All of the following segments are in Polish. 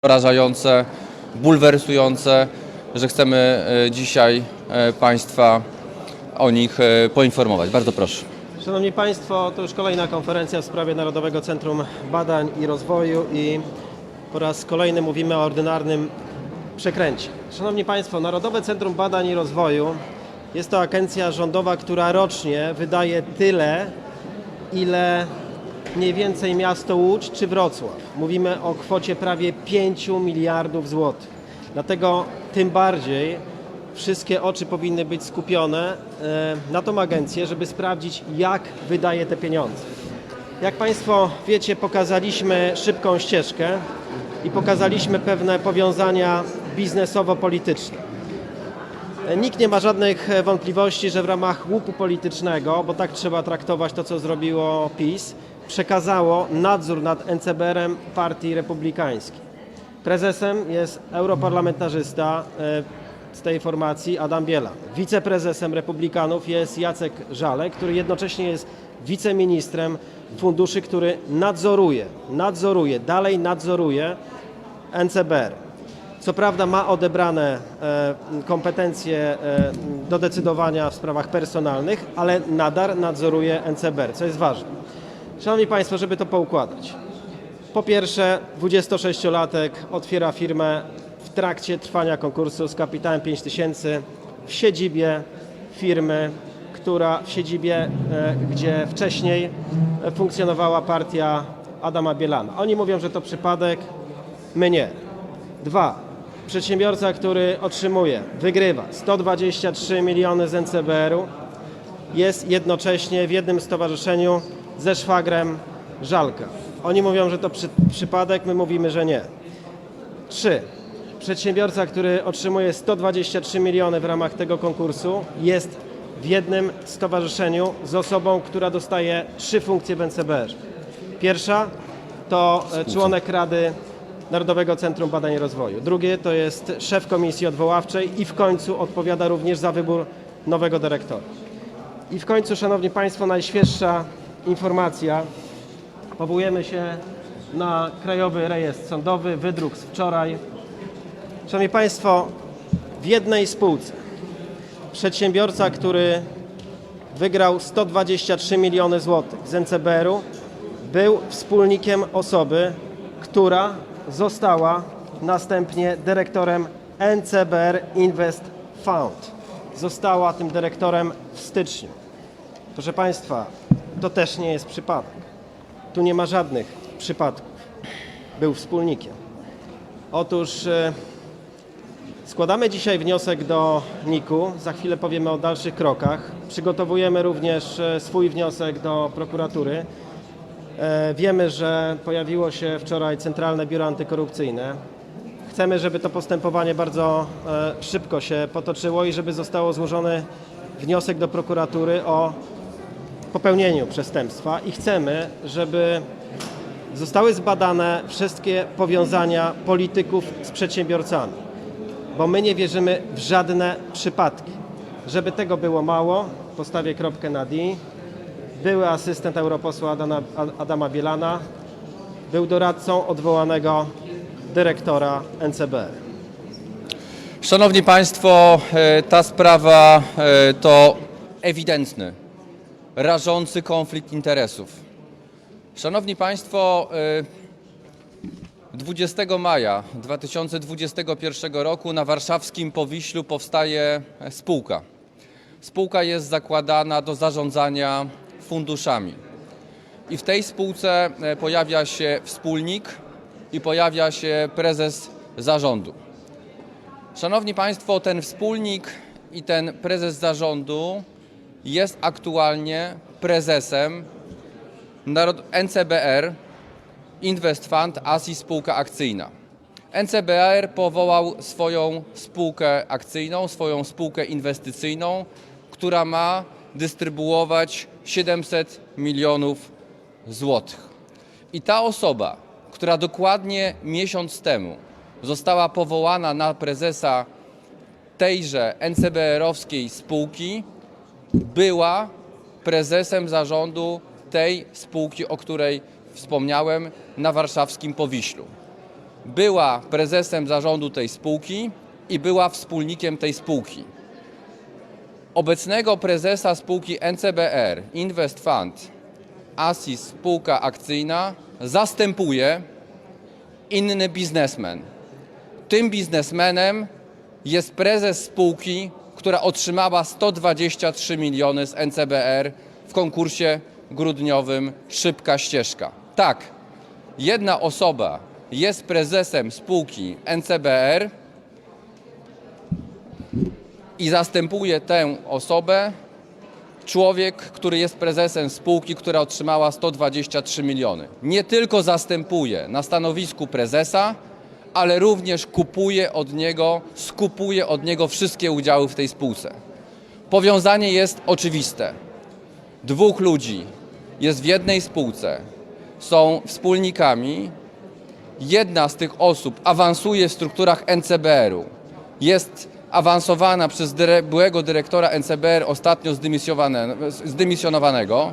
porażające, bulwersujące, że chcemy e, dzisiaj e, Państwa o nich e, poinformować. Bardzo proszę. Szanowni Państwo, to już kolejna konferencja w sprawie Narodowego Centrum Badań i Rozwoju i po raz kolejny mówimy o ordynarnym przekręcie. Szanowni Państwo, Narodowe Centrum Badań i Rozwoju jest to agencja rządowa, która rocznie wydaje tyle, ile mniej więcej miasto Łódź czy Wrocław. Mówimy o kwocie prawie 5 miliardów złotych. Dlatego tym bardziej wszystkie oczy powinny być skupione e, na tą agencję, żeby sprawdzić, jak wydaje te pieniądze. Jak Państwo wiecie, pokazaliśmy szybką ścieżkę i pokazaliśmy pewne powiązania biznesowo-polityczne. E, Nikt nie ma żadnych e, wątpliwości, że w ramach łupu politycznego, bo tak trzeba traktować to, co zrobiło PiS, przekazało nadzór nad NCBR-em Partii Republikańskiej. Prezesem jest europarlamentarzysta e, z tej formacji Adam Bielan. Wiceprezesem Republikanów jest Jacek Żalek, który jednocześnie jest wiceministrem funduszy, który nadzoruje, nadzoruje, dalej nadzoruje NCBR. Co prawda ma odebrane e, kompetencje e, do decydowania w sprawach personalnych, ale nadal nadzoruje NCBR, co jest ważne. Szanowni Państwo, żeby to poukładać. Po pierwsze, 26-latek otwiera firmę w trakcie trwania konkursu z kapitałem 5000 w siedzibie firmy, która w siedzibie, e, gdzie wcześniej funkcjonowała partia Adama Bielana. Oni mówią, że to przypadek, my nie. Dwa, przedsiębiorca, który otrzymuje, wygrywa 123 miliony z NCBR-u, jest jednocześnie w jednym stowarzyszeniu ze szwagrem Żalka. Oni mówią, że to przy, przypadek, my mówimy, że nie. Trzy. Przedsiębiorca, który otrzymuje 123 miliony w ramach tego konkursu, jest w jednym stowarzyszeniu z osobą, która dostaje trzy funkcje w NCBR. Pierwsza to e, członek Rady Narodowego Centrum Badań i Rozwoju. Drugie to jest szef komisji odwoławczej i w końcu odpowiada również za wybór nowego dyrektora. I w końcu, Szanowni Państwo, najświeższa informacja. Powołujemy się na Krajowy Rejestr Sądowy, wydruk z wczoraj. Szanowni Państwo, w jednej spółce przedsiębiorca, który wygrał 123 miliony złotych z NCBR-u, był wspólnikiem osoby, która została następnie dyrektorem NCBR Invest Fund. Została tym dyrektorem w styczniu. Proszę Państwa, to też nie jest przypadek. Tu nie ma żadnych przypadków. Był wspólnikiem. Otóż e, składamy dzisiaj wniosek do NIK-u. Za chwilę powiemy o dalszych krokach. Przygotowujemy również e, swój wniosek do prokuratury. E, Wiemy, że pojawiło się wczoraj Centralne Biuro Antykorupcyjne. Chcemy, żeby to postępowanie bardzo szybko się potoczyło i żeby zostało złożony wniosek do prokuratury o popełnieniu przestępstwa i chcemy, żeby zostały zbadane wszystkie powiązania polityków z przedsiębiorcami, bo my nie wierzymy w żadne przypadki. Żeby tego było mało, postawię kropkę na D. Były asystent europosła Adama, Adama Bielana był doradcą odwołanego dyrektora NCBR. Szanowni Państwo, e, ta sprawa e, to ewidentny, rażący konflikt interesów. Szanowni Państwo, e, 20 maja 2021 roku na warszawskim Powiślu powstaje spółka. Spółka jest zakładana do zarządzania funduszami. I w tej spółce e, pojawia się wspólnik i pojawia się prezes zarządu. Szanowni Państwo, ten wspólnik i ten prezes zarządu jest aktualnie prezesem NCBR Invest Fund ASI Spółka Akcyjna. NCBR powołał swoją spółkę akcyjną, swoją spółkę inwestycyjną, która ma dystrybuować 700 milionów złotych. I ta osoba, która dokładnie miesiąc temu została powołana na prezesa tejże NCBR-owskiej spółki, była prezesem zarządu tej spółki, o której wspomniałem, na warszawskim Powiślu. była prezesem zarządu tej spółki i była wspólnikiem tej spółki. Obecnego prezesa spółki NCBR Invest Fund ASIS spółka akcyjna zastępuje inny biznesmen. Tym biznesmenem jest prezes spółki, która otrzymała 123 miliony z NCBR w konkursie grudniowym Szybka Ścieżka. Tak, jedna osoba jest prezesem spółki NCBR i zastępuje tę osobę człowiek, który jest prezesem spółki, która otrzymała 123 miliony. Nie tylko zastępuje na stanowisku prezesa, ale również kupuje od niego, skupuje od niego wszystkie udziały w tej spółce. Powiązanie jest oczywiste. Dwóch ludzi jest w jednej spółce, są wspólnikami. Jedna z tych osób awansuje w strukturach NCBR-u. Jest awansowana przez dyre, byłego dyrektora NCBR, ostatnio zdymisjonowanego.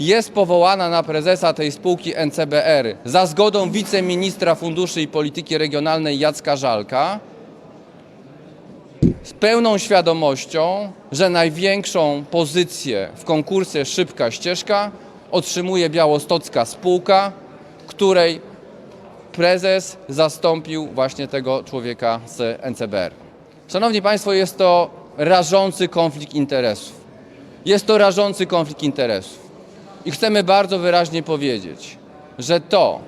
Jest powołana na prezesa tej spółki NCBR za zgodą wiceministra funduszy i polityki regionalnej Jacka Żalka z pełną świadomością, że największą pozycję w konkursie Szybka Ścieżka otrzymuje białostocka spółka, której prezes zastąpił właśnie tego człowieka z NCBR. Szanowni Państwo, jest to rażący konflikt interesów. Jest to rażący konflikt interesów. I chcemy bardzo wyraźnie powiedzieć, że to,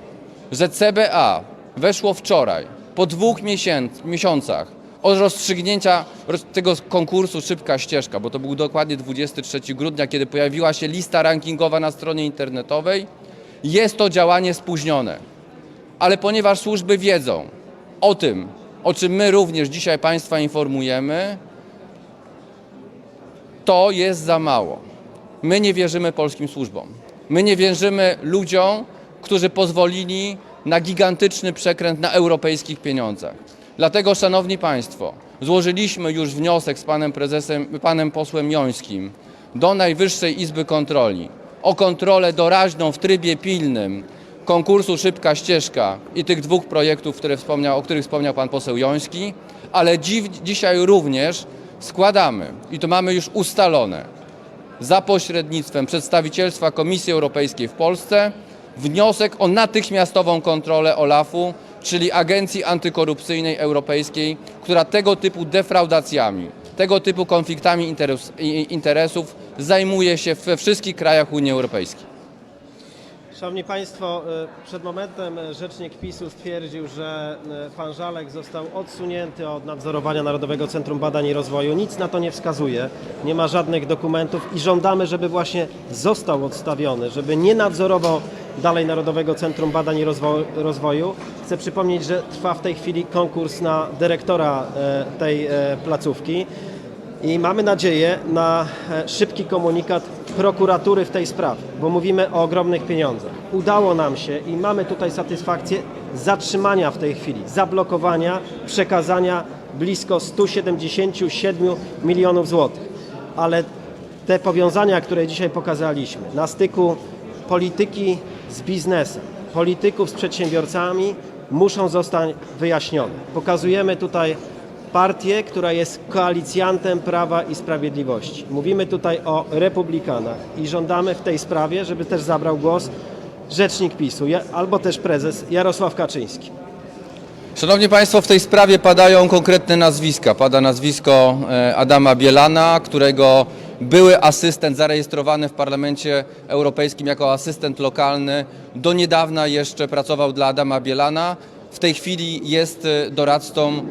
że CBA weszło wczoraj, po dwóch miesięc, miesiącach od rozstrzygnięcia roz- tego konkursu Szybka Ścieżka, bo to był dokładnie 23 grudnia, kiedy pojawiła się lista rankingowa na stronie internetowej, jest to działanie spóźnione. Ale ponieważ służby wiedzą o tym, o czym my również dzisiaj Państwa informujemy, to jest za mało. My nie wierzymy polskim służbom. My nie wierzymy ludziom, którzy pozwolili na gigantyczny przekręt na europejskich pieniądzach. Dlatego, Szanowni Państwo, złożyliśmy już wniosek z panem prezesem, panem posłem Jońskim do Najwyższej Izby Kontroli o kontrolę doraźną w trybie pilnym konkursu Szybka Ścieżka i tych dwóch projektów, które wspomniał, o których wspomniał pan poseł Joński, ale dziw, dzisiaj również składamy, i to mamy już ustalone, za pośrednictwem przedstawicielstwa Komisji Europejskiej w Polsce wniosek o natychmiastową kontrolę OLAF-u, czyli Agencji Antykorupcyjnej Europejskiej, która tego typu defraudacjami, tego typu konfliktami interes, interesów zajmuje się we wszystkich krajach Unii Europejskiej. Szanowni Państwo, y, przed momentem y, rzecznik PiSu stwierdził, że y, pan Żalek został odsunięty od nadzorowania Narodowego Centrum Badań i Rozwoju. Nic na to nie wskazuje, nie ma żadnych dokumentów i żądamy, żeby właśnie został odstawiony, żeby nie nadzorował dalej Narodowego Centrum Badań i Rozwo- Rozwoju. Chcę przypomnieć, że trwa w tej chwili konkurs na dyrektora tej placówki. I mamy nadzieję na e, szybki komunikat prokuratury w tej sprawie, bo mówimy o ogromnych pieniądzach. Udało nam się i mamy tutaj satysfakcję zatrzymania w tej chwili, zablokowania, przekazania blisko 177 milionów złotych. Ale te powiązania, które dzisiaj pokazaliśmy, na styku polityki z biznesem, polityków z przedsiębiorcami, muszą zostać wyjaśnione. Pokazujemy tutaj partię, która jest koalicjantem Prawa i Sprawiedliwości. Mówimy tutaj o republikanach i żądamy w tej sprawie, żeby też zabrał głos rzecznik PiSu albo też prezes Jarosław Kaczyński. Szanowni Państwo, w tej sprawie padają konkretne nazwiska. Pada nazwisko e, Adama Bielana, którego były asystent zarejestrowany w Parlamencie Europejskim jako asystent lokalny. Do niedawna jeszcze pracował dla Adama Bielana. W tej chwili jest e, doradcą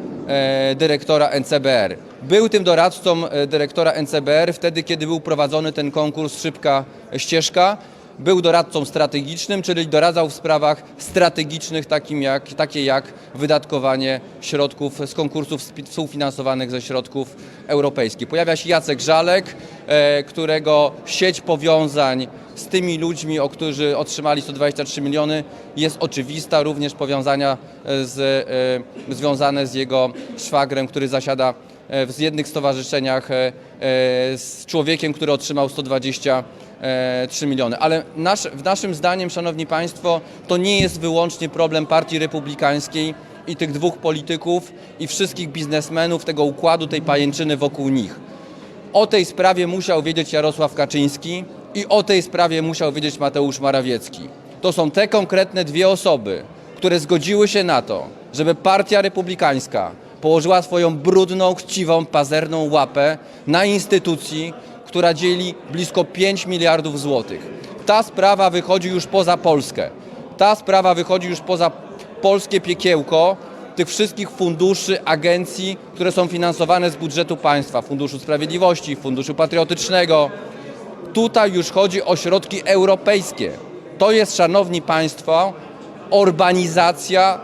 dyrektora NCBR. Był tym doradcą e, dyrektora NCBR wtedy, kiedy był prowadzony ten konkurs Szybka Ścieżka. Był doradcą strategicznym, czyli doradzał w sprawach strategicznych, takim jak, takie jak wydatkowanie środków z konkursów współfinansowanych ze środków europejskich. Pojawia się Jacek Żalek, e, którego sieć powiązań z tymi ludźmi, o którzy otrzymali 123 miliony, jest oczywista. Również powiązania e, z, e, związane z jego szwagrem, który zasiada w jednych stowarzyszeniach z człowiekiem, który otrzymał 120 e, 3 miliony. Ale nasz, w naszym zdaniem, Szanowni Państwo, to nie jest wyłącznie problem Partii Republikańskiej i tych dwóch polityków i wszystkich biznesmenów, tego układu, tej pajęczyny wokół nich. O tej sprawie musiał wiedzieć Jarosław Kaczyński i o tej sprawie musiał wiedzieć Mateusz Morawiecki. To są te konkretne dwie osoby, które zgodziły się na to, żeby Partia Republikańska położyła swoją brudną, chciwą, pazerną łapę na instytucji, która dzieli blisko 5 miliardów złotych. Ta sprawa wychodzi już poza Polskę. Ta sprawa wychodzi już poza polskie piekiełko tych wszystkich funduszy, agencji, które są finansowane z budżetu państwa, Funduszu Sprawiedliwości, Funduszu Patriotycznego. Tutaj już chodzi o środki europejskie. To jest, szanowni państwo, orbanizacja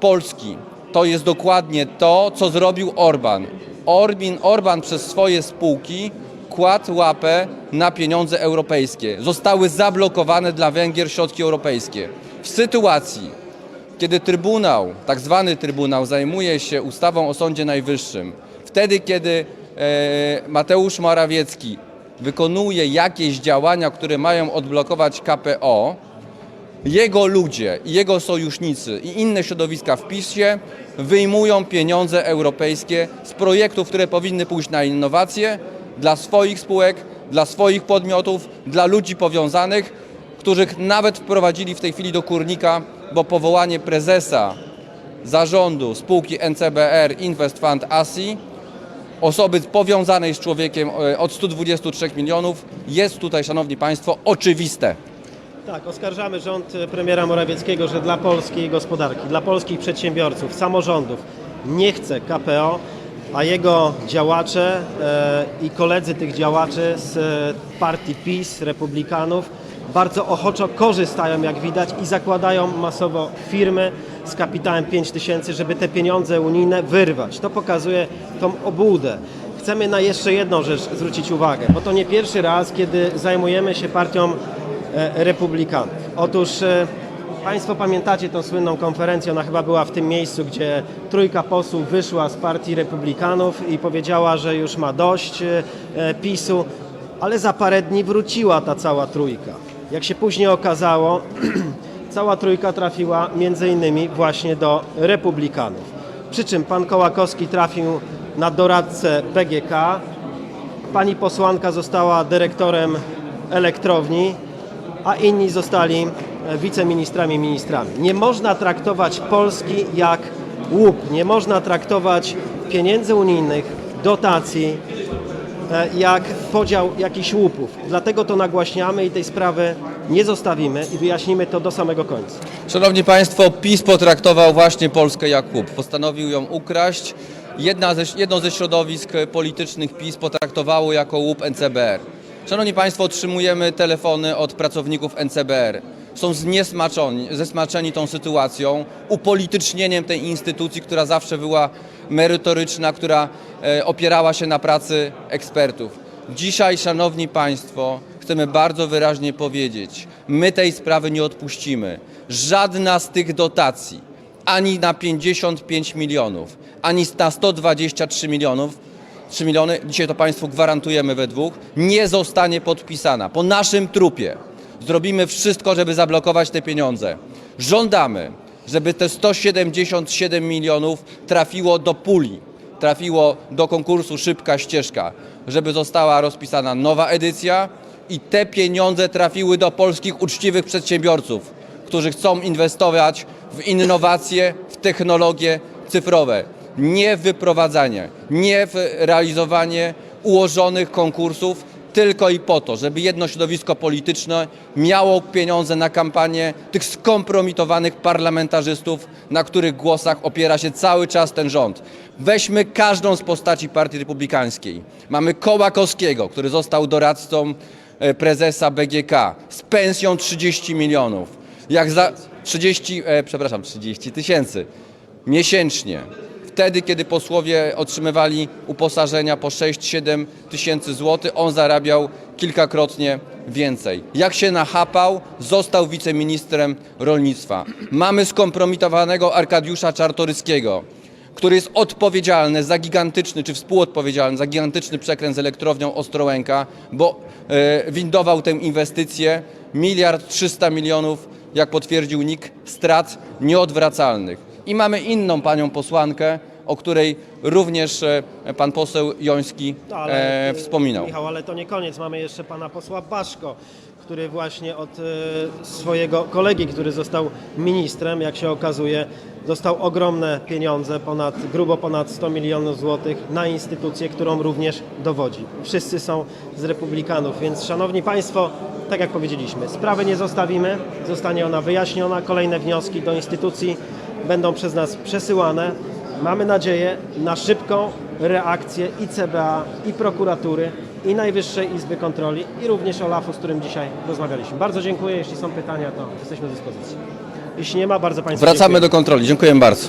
Polski. To jest dokładnie to, co zrobił Orban. Orbin, Orban przez swoje spółki kładł łapę na pieniądze europejskie. Zostały zablokowane dla Węgier środki europejskie. W sytuacji, kiedy Trybunał, tak zwany Trybunał, zajmuje się ustawą o Sądzie Najwyższym, wtedy, kiedy e, Mateusz Morawiecki wykonuje jakieś działania, które mają odblokować KPO, jego ludzie i jego sojusznicy i inne środowiska w PiSie wyjmują pieniądze europejskie z projektów, które powinny pójść na innowacje dla swoich spółek, dla swoich podmiotów, dla ludzi powiązanych, których nawet wprowadzili w tej chwili do kurnika, bo powołanie prezesa zarządu spółki NCBR Invest Fund ASI osoby powiązanej z człowiekiem e, od 123 milionów jest tutaj, Szanowni Państwo, oczywiste. Tak, oskarżamy rząd e, premiera Morawieckiego, że dla polskiej gospodarki, dla polskich przedsiębiorców, samorządów nie chce KPO, a jego działacze e, i koledzy tych działaczy z e, partii PiS, republikanów, bardzo ochoczo korzystają, jak widać, i zakładają masowo firmy z kapitałem 5 tysięcy, żeby te pieniądze unijne wyrwać. To pokazuje tą obłudę. Chcemy na jeszcze jedną rzecz zwrócić uwagę, bo to nie pierwszy raz, kiedy zajmujemy się partią e, republikanów. Otóż Państwo pamiętacie tą słynną konferencję, ona chyba była w tym miejscu, gdzie trójka posłów wyszła z partii republikanów i powiedziała, że już ma dość e, PiSu, ale za parę dni wróciła ta cała trójka. Jak się później okazało, cała trójka trafiła między innymi właśnie do republikanów. Przy czym pan Kołakowski trafił na doradcę BGK, Pani posłanka została dyrektorem elektrowni, a inni zostali e, wiceministrami, ministrami. Nie można traktować Polski jak łup. Nie można traktować pieniędzy unijnych, dotacji e, jak podział jakichś łupów. Dlatego to nagłaśniamy i tej sprawy nie zostawimy i wyjaśnimy to do samego końca. Szanowni Państwo, PiS potraktował właśnie Polskę jak łup. Postanowił ją ukraść. Jedna ze, jedno ze środowisk politycznych PiS potraktowało jako łup NCBR. Szanowni Państwo, otrzymujemy telefony od pracowników NCBR. Są zniesmaczeni, zesmaczeni tą sytuacją, upolitycznieniem tej instytucji, która zawsze była merytoryczna, która e, opierała się na pracy ekspertów. Dzisiaj, Szanowni Państwo, chcemy bardzo wyraźnie powiedzieć, my tej sprawy nie odpuścimy. Żadna z tych dotacji, ani na 55 milionów, ani na 123 milionów, 3 miliony, dzisiaj to Państwu gwarantujemy we dwóch, nie zostanie podpisana. Po naszym trupie zrobimy wszystko, żeby zablokować te pieniądze. Żądamy, żeby te 177 milionów trafiło do puli, trafiło do konkursu Szybka Ścieżka, żeby została rozpisana nowa edycja i te pieniądze trafiły do polskich uczciwych przedsiębiorców, którzy chcą inwestować w innowacje, w technologie cyfrowe. Nie w wyprowadzanie, nie w realizowanie ułożonych konkursów, tylko i po to, żeby jedno środowisko polityczne miało pieniądze na kampanię tych skompromitowanych parlamentarzystów, na których głosach opiera się cały czas ten rząd. Weźmy każdą z postaci Partii Republikańskiej. Mamy Kołakowskiego, który został doradcą e, prezesa BGK z pensją 30 milionów. Jak za 30, e, przepraszam, 30 tysięcy miesięcznie. Wtedy, kiedy posłowie otrzymywali uposażenia po 6-7 tysięcy złotych, on zarabiał kilkakrotnie więcej. Jak się nachapał, został wiceministrem rolnictwa. Mamy skompromitowanego Arkadiusza Czartoryskiego, który jest odpowiedzialny za gigantyczny, czy współodpowiedzialny za gigantyczny przekręt z elektrownią Ostrołęka, bo e, windował tę inwestycję miliard 300 milionów, jak potwierdził NIK, strat nieodwracalnych. I mamy inną panią posłankę, o której również e, pan poseł Joński No, ale, e, y, wspominał. Michał, ale to nie koniec. Mamy jeszcze pana posła Baszko, który właśnie od y, swojego kolegi, który został ministrem, jak się okazuje, dostał ogromne pieniądze, ponad, grubo ponad 100 milionów złotych na instytucję, którą również dowodzi. Wszyscy są z republikanów, więc szanowni państwo, tak jak powiedzieliśmy, sprawy nie zostawimy, zostanie ona wyjaśniona, kolejne wnioski do instytucji będą przez nas przesyłane. Mamy nadzieję na szybką reakcję i CBA, i prokuratury, i Najwyższej Izby Kontroli, i również OLAF-u, z którym dzisiaj rozmawialiśmy. Bardzo dziękuję. Jeśli są pytania, to jesteśmy do dyspozycji. Jeśli nie ma, bardzo Państwu Wracamy dziękuję. do kontroli. Dziękuję bardzo.